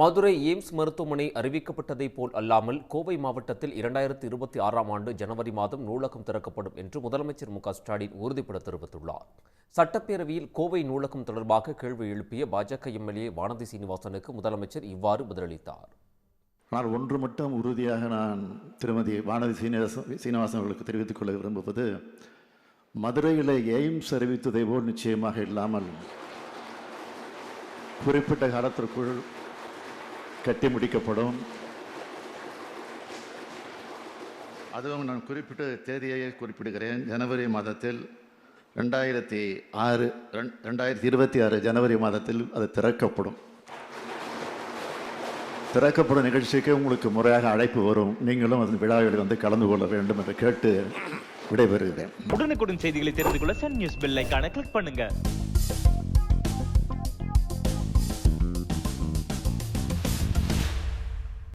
Madurai AIIMS மருத்துவமனை அறிவிக்கப்பட்டதை போல் அல்லாமல் கோவை மாவட்டத்தில் இரண்டாயிரத்தி இருபத்தி ஆறாம் ஆண்டு ஜனவரி மாதம் நூலகம் திறக்கப்படும் என்று முதலமைச்சர் மு ஸ்டாலின் உறுதிபட தெரிவித்துள்ளார். சட்டப்பேரவையில் கோவை நூலகம் தொடர்பாக கேள்வி எழுப்பிய பாஜக எம்எல்ஏ வானதி சீனிவாசனுக்கு முதலமைச்சர் இவ்வாறு பதிலளித்தார். ஆனால் ஒன்று மட்டும் உறுதியாக நான் திருமதி வானதி சீனிவாசன் சீனிவாசன் அவர்களுக்கு தெரிவித்துக் கொள்ள விரும்புவது மதுரையில் எய்ம்ஸ் அறிவித்ததை போல் நிச்சயமாக இல்லாமல் குறிப்பிட்ட காலத்திற்குள் கட்டி முடிக்கப்படும். அதுவும் நான் குறிப்பிட்ட தேதியை குறிப்பிடுகிறேன். ஜனவரி மாதத்தில் ரெண்டாயிரத்தி ஆறு ரெண்- ரெண்டாயிரத்தி இருபத்தி ஆறு ஜனவரி மாதத்தில் அது திறக்கப்படும். திறக்கப்படும் நிகழ்ச்சிக்கு உங்களுக்கு முறையாக அழைப்பு வரும். நீங்களும் அதன் விழாவில் வந்து கலந்து கொள்ள வேண்டும் என்று கேட்டு விடைபெறுகிறேன். உடனுக்குடன் செய்திகளை தெரிந்து கொள்ள சன் நியூஸ் பெல் ஐகானை கிளிக் பண்ணுங்க.